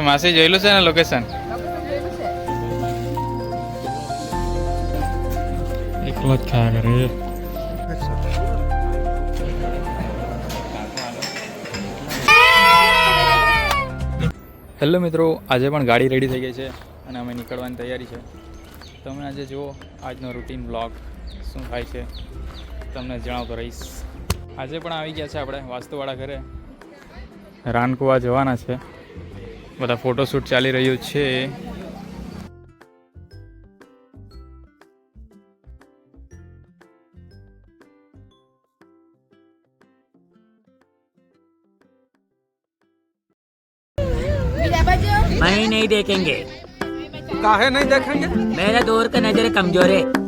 માસી જોયેલું છે ને લોકેશન એકલો જ ખાયા કરે. હેલો મિત્રો આજે પણ ગાડી રેડી થઈ ગઈ છે અને અમે નીકળવાની તૈયારી છે. તમે આજે જુઓ આજનો રૂટીન બ્લોગ શું થાય છે તમને જણાવતો રહીશ. આજે પણ આવી ગયા છે આપણે વાસ્તુવાળા ઘરે. રાનકુવા જવાના છે. બધા ફોટોશૂટ ચાલી રહ્યું છે नहीं नहीं देखेंगे काहे नहीं देखेंगे मेरा दौर का नजर कमजोर है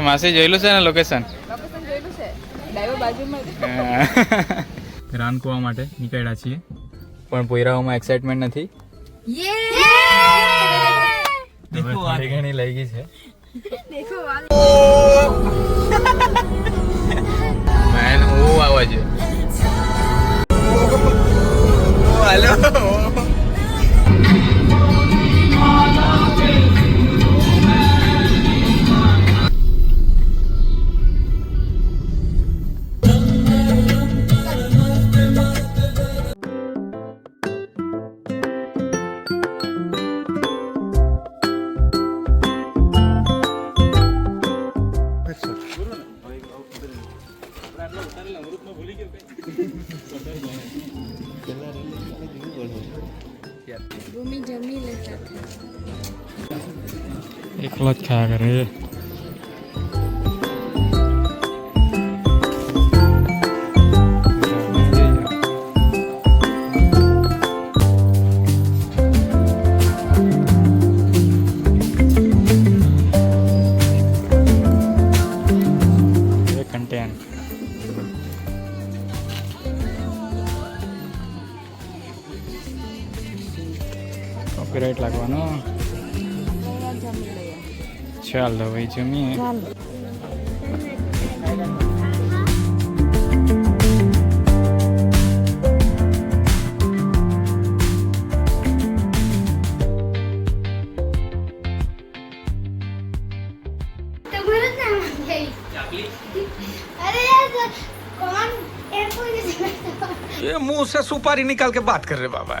માસી જોયેલું છે ને લોકેશન છે. રાનકુવા માટે નીકળ્યા છીએ. પણ પોયરાઓમાં એક્સાઇટમેન્ટ નથી? ઘણી લઈ ગઈ છે મેન હું આવવા જોઈએ. એકલો જ ખાયા કરે કોપીરાઇટ લાગવાનો ચાલો ભાઈ જમીએ તમારું જ નામ છે. અરે યાર તો કોણ એરપોર્ટ જશે ये मुंह से सुपारी निकाल के बात कर रहे बाबा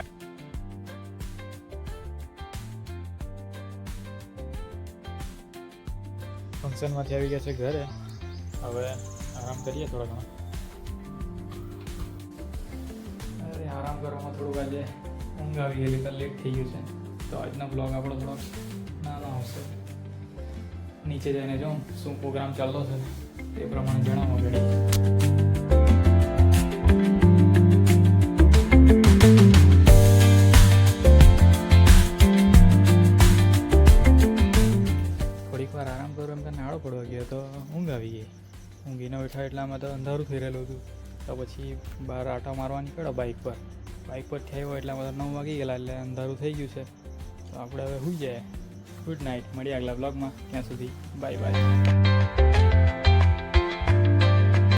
ફંક્શનમાંથી આવી ગયા છે ઘરે. હવે આરામ કરીએ થોડા ઘણા. અરે, આરામ કરવામાં થોડુંક આજે ઊંઘ આવી ગયેલી તો લેટ થઈ ગયું છે. તો આજનો બ્લોગ આપણો થોડોક નાનો આવશે. નીચે જઈને જોઉં શું પ્રોગ્રામ ચાલતો છે તે પ્રમાણે જણાવો ઘડી આવી ગઈ. ઊંઘીને બેઠા એટલામાં તો અંધારું થઈ રહેલું હતું. તો પછી બહાર આટો મારવા નીકળ્યો બાઇક પર. બાઇક પર થયો એટલે તો નવ વાગી ગયેલા એટલે અંધારું થઈ ગયું છે. તો આપણે હવે સુઈ જાય. ગુડ નાઇટ મળીએ આગલા બ્લોગમાં ત્યાં સુધી. Bye bye